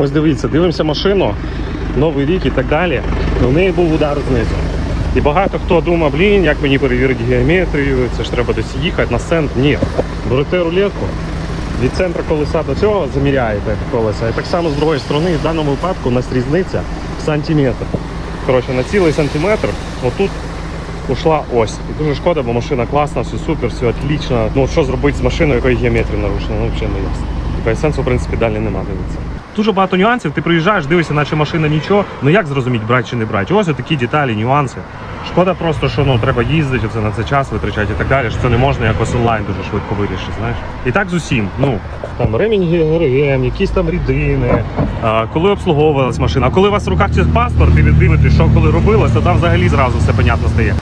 Ось дивіться, дивимося машину, Новий рік і так далі. У неї був удар знизу. І багато хто думав, блін, як мені перевірити геометрію, це ж треба десь їхати на центр. Ні. Берете рулетку, від центру колеса до цього заміряєте колеса. І так само з другої сторони, в даному випадку у нас різниця в сантиметр. Коротше, на цілий сантиметр отут ушла ось. І дуже шкода, бо машина класна, все супер, все отлично. Ну що зробити з машиною, якої геометрія нарушена, ну взагалі не ясно. Сенсу, в принципі, далі нема дивитися. Дуже багато нюансів. Ти приїжджаєш, дивишся, наче машина нічого. Ну як зрозуміти, брати чи не брати? Ось такі деталі, нюанси. Шкода просто, що ну треба їздити, це на це час витрачати і так далі. Що це не можна якось онлайн дуже швидко вирішити. Знаєш, і так з усім. Ну там ремінь ГРМ, якісь там рідини, а, коли обслуговувалась машина. А коли у вас в руках паспорт, і ви дивитесь, що коли робилось, то там взагалі зразу все понятно стає.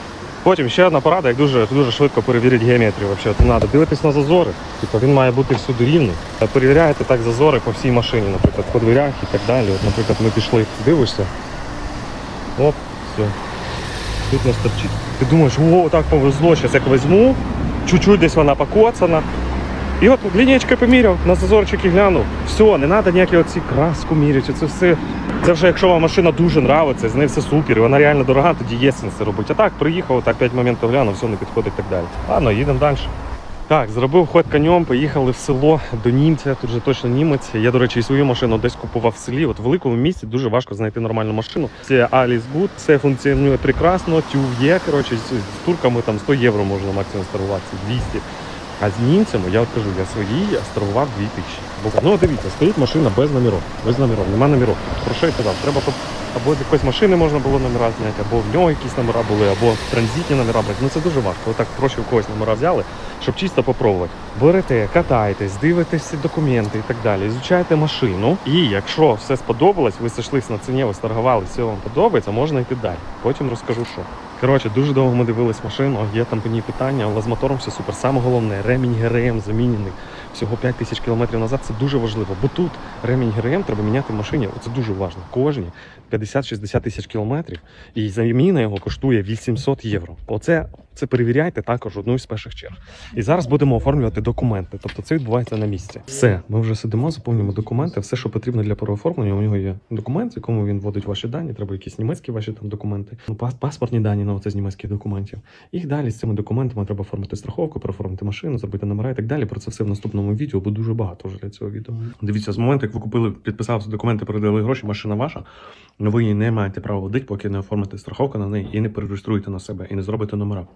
Потім ще одна порада, як дуже, дуже швидко перевірити геометрію. Взагалі, треба дивитись на зазори. Типу він має бути всюди рівний. Перевіряєте так зазори по всій машині, наприклад, по дверях і так далі. От, наприклад, ми пішли, дивишся. Оп, все. Тут нас торчить. Ти думаєш, о, так повезло, зараз як візьму, чуть-чуть десь вона покоцана. І от лінієчкою поміряв, на зазорчики глянув. Все, не треба ніякі оці краску міряти. Це все. Це вже якщо вам машина дуже нравиться, з нею все супер, і вона реально дорога, тоді є сенс це робити. А так, приїхав, так 5 моментів глянув, все не підходить і так далі. Ладно, їдемо далі. Так, зробив ход конем, поїхали в село до німця. Тут же точно німець. Я, до речі, і свою машину десь купував в селі. От в великому місті дуже важко знайти нормальну машину. Це Alice Good, все функціонує прекрасно, тюв є. Коротше, з турками там 100 євро можна максимум старуватися, 200. А з німцями, я от кажу, я свої старував 2000. Бо, ну дивіться, стоїть машина без номерів. Без номерів, нема номерів. Про що я казав? Треба, щоб або з якоїсь машини можна було номера зняти, або в нього якісь номера були, або транзитні номера брати. Ну це дуже важко. Отак проще в когось номера взяли, щоб чисто попробувати. Берете, катаєтесь, дивитесь документи і так далі. Ізучаєте машину. І якщо все сподобалось, ви сошлись на ціні, ви сторгували, все вам подобається, можна йти далі. Потім розкажу, що. Коротше, дуже довго ми дивились машину, є там ній питання, але з мотором все супер. Саме головне, ремінь ГРМ замінений всього 5 тисяч кілометрів назад. Це дуже важливо, бо тут ремінь ГРМ треба міняти в машині. Це дуже важливо. Кожні 50-60 тисяч кілометрів, і заміна його коштує 800 євро. Оце це перевіряйте також одну із перших черг. І зараз будемо оформлювати документи. Тобто це відбувається на місці. Все, ми вже сидимо, заповнюємо документи. Все, що потрібно для переоформлення. У нього є документ, в якому він вводить ваші дані. Треба якісь німецькі ваші там документи. Ну, пас- паспортні дані, ну це з німецьких документів. І далі з цими документами треба оформити страховку, переоформити машину, зробити номера і так далі. Про це все в наступному відео, бо дуже багато вже для цього відео. Дивіться, з моменту, як ви купили, підписалися документи, передали гроші, машина ваша. Ви її не маєте права водити, поки не оформите страховку на неї і не перереєструєте на себе, і не зробите номера.